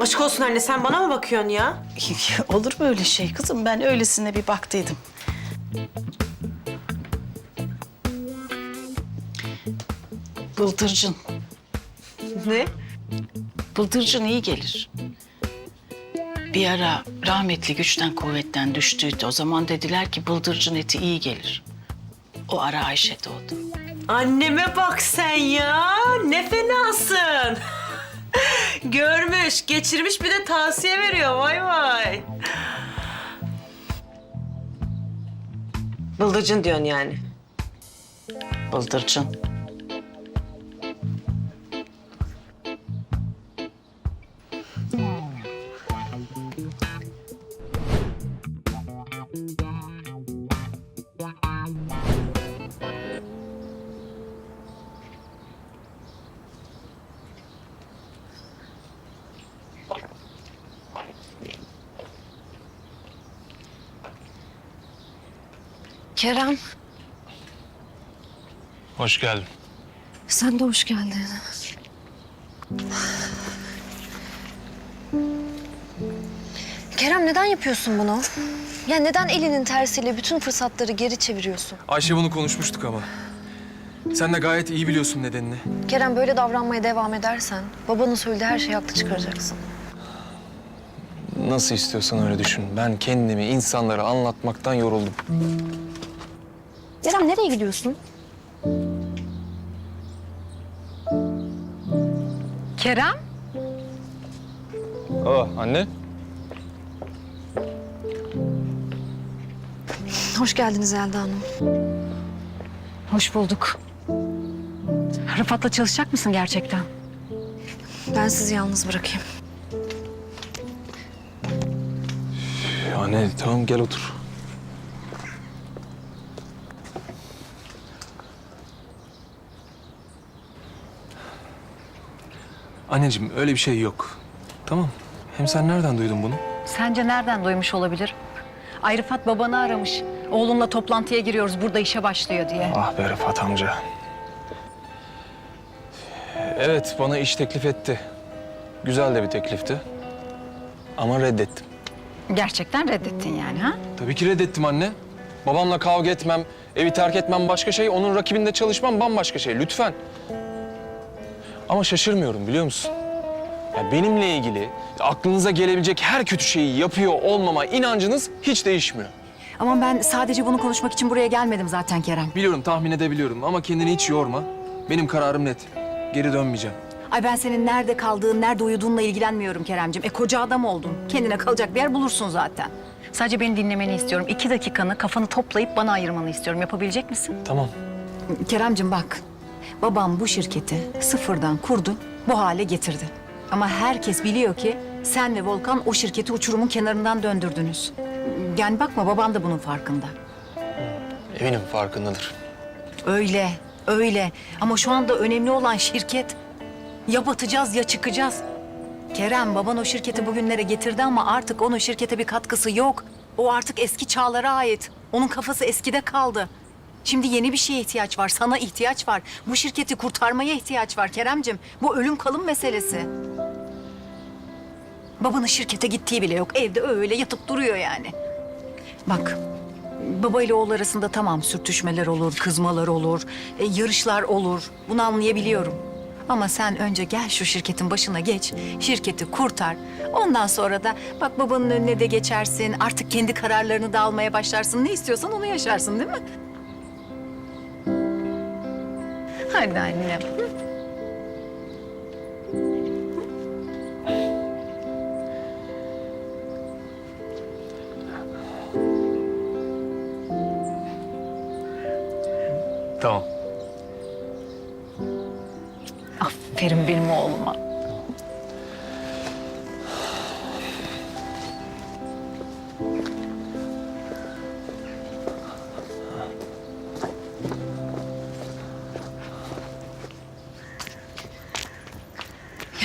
Aşk olsun anne sen bana mı bakıyorsun ya? Olur mu öyle şey kızım? Ben öylesine bir baktıydım. Bıldırcın. Ne? Bıldırcın iyi gelir. Bir ara rahmetli güçten kuvvetten düştüydü. O zaman dediler ki bıldırcın eti iyi gelir. O ara Ayşe doğdu. Anneme bak sen ya. Ne fenasın. Görmüş, geçirmiş bir de tavsiye veriyor. Vay vay. Bıldırcın diyorsun yani. Bıldırcın. Kerem, Hoş geldin. sen de hoş geldin. Kerem neden yapıyorsun bunu? Ya neden elinin tersiyle bütün fırsatları geri çeviriyorsun? Ayşe bunu konuşmuştuk ama. Sen de gayet iyi biliyorsun nedenini. Kerem böyle davranmaya devam edersen babanın söylediği her şeyi haklı çıkaracaksın. Nasıl istiyorsan öyle düşün. Ben kendimi insanlara anlatmaktan yoruldum. Kerem nereye gidiyorsun? Kerem? Aa anne. Hoş geldiniz Elda Hanım. Hoş bulduk. Rıfat'la çalışacak mısın gerçekten? Ben sizi yalnız bırakayım. Anne tamam gel otur. Anneciğim öyle bir şey yok. Tamam. Hem sen nereden duydun bunu? Sence nereden duymuş olabilir? Ay Rıfat babanı aramış. Oğlumla toplantıya giriyoruz burada işe başlıyor diye. Ah be Rıfat amca. Evet bana iş teklif etti. Güzel de bir teklifti. Ama reddettim. Gerçekten reddettin yani ha? Tabii ki reddettim anne. Babamla kavga etmem, evi terk etmem başka şey, onun rakibinde çalışmam bambaşka şey. Lütfen. Ama şaşırmıyorum biliyor musun? Ya benimle ilgili aklınıza gelebilecek her kötü şeyi yapıyor olmama inancınız hiç değişmiyor. Ama ben sadece bunu konuşmak için buraya gelmedim zaten Kerem. Biliyorum, tahmin edebiliyorum ama kendini hiç yorma. Benim kararım net. Geri dönmeyeceğim. Ay ben senin nerede kaldığın, nerede uyuduğunla ilgilenmiyorum Keremcim. E koca adam oldun. Kendine kalacak bir yer bulursun zaten. Sadece beni dinlemeni istiyorum. İki dakikanı kafanı toplayıp bana ayırmanı istiyorum. Yapabilecek misin? Tamam. Keremcim bak, babam bu şirketi sıfırdan kurdu, bu hale getirdi. Ama herkes biliyor ki sen ve Volkan o şirketi uçurumun kenarından döndürdünüz. Yani bakma baban da bunun farkında. Eminim farkındadır. Öyle, öyle. Ama şu anda önemli olan şirket. Ya batacağız ya çıkacağız. Kerem baban o şirketi bugünlere getirdi ama artık onun şirkete bir katkısı yok. O artık eski çağlara ait. Onun kafası eskide kaldı. Şimdi yeni bir şeye ihtiyaç var, sana ihtiyaç var. Bu şirketi kurtarmaya ihtiyaç var Keremcim. Bu ölüm kalım meselesi. Babanın şirkete gittiği bile yok. Evde öyle yatıp duruyor yani. Bak, baba ile oğul arasında tamam sürtüşmeler olur, kızmalar olur, e, yarışlar olur. Bunu anlayabiliyorum. Ama sen önce gel şu şirketin başına geç, şirketi kurtar. Ondan sonra da bak babanın önüne de geçersin, artık kendi kararlarını da almaya başlarsın. Ne istiyorsan onu yaşarsın değil mi? Hadi annem. Tamam. Aferin benim oğluma.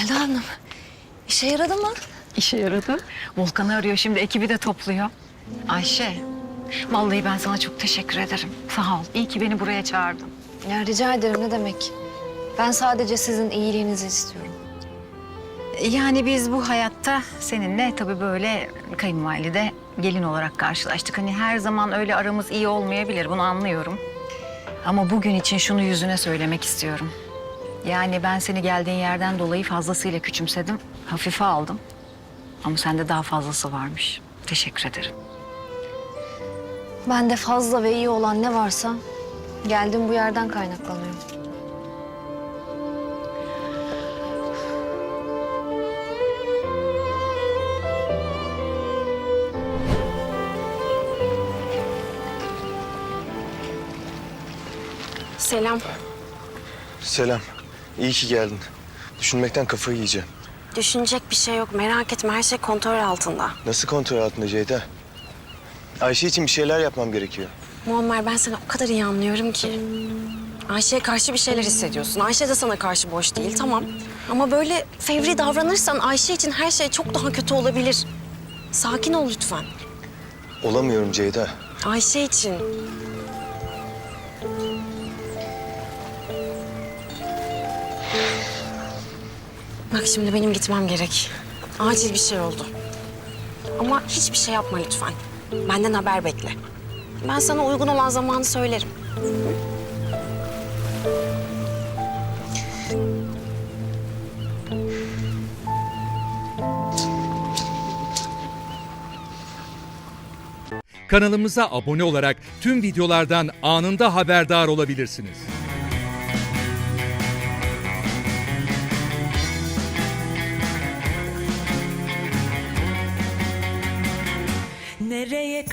Yelda Hanım, işe yaradı mı? İşe yaradı. Volkan'ı arıyor şimdi ekibi de topluyor. Ayşe, vallahi ben sana çok teşekkür ederim. Sağ ol. İyi ki beni buraya çağırdın. Ya rica ederim ne demek? Ben sadece sizin iyiliğinizi istiyorum. Yani biz bu hayatta seninle tabii böyle kayınvalide gelin olarak karşılaştık. Hani her zaman öyle aramız iyi olmayabilir bunu anlıyorum. Ama bugün için şunu yüzüne söylemek istiyorum. Yani ben seni geldiğin yerden dolayı fazlasıyla küçümsedim, hafife aldım. Ama sende daha fazlası varmış. Teşekkür ederim. Bende fazla ve iyi olan ne varsa geldim bu yerden kaynaklanıyor. Selam. Selam. İyi ki geldin. Düşünmekten kafayı yiyeceğim. Düşünecek bir şey yok. Merak etme her şey kontrol altında. Nasıl kontrol altında Ceyda? Ayşe için bir şeyler yapmam gerekiyor. Muammer ben seni o kadar iyi anlıyorum ki. Ayşe'ye karşı bir şeyler hissediyorsun. Ayşe de sana karşı boş değil tamam. Ama böyle fevri davranırsan Ayşe için her şey çok daha kötü olabilir. Sakin ol lütfen. Olamıyorum Ceyda. Ayşe için. Bak şimdi benim gitmem gerek. Acil bir şey oldu. Ama hiçbir şey yapma lütfen. Benden haber bekle. Ben sana uygun olan zamanı söylerim. Kanalımıza abone olarak tüm videolardan anında haberdar olabilirsiniz.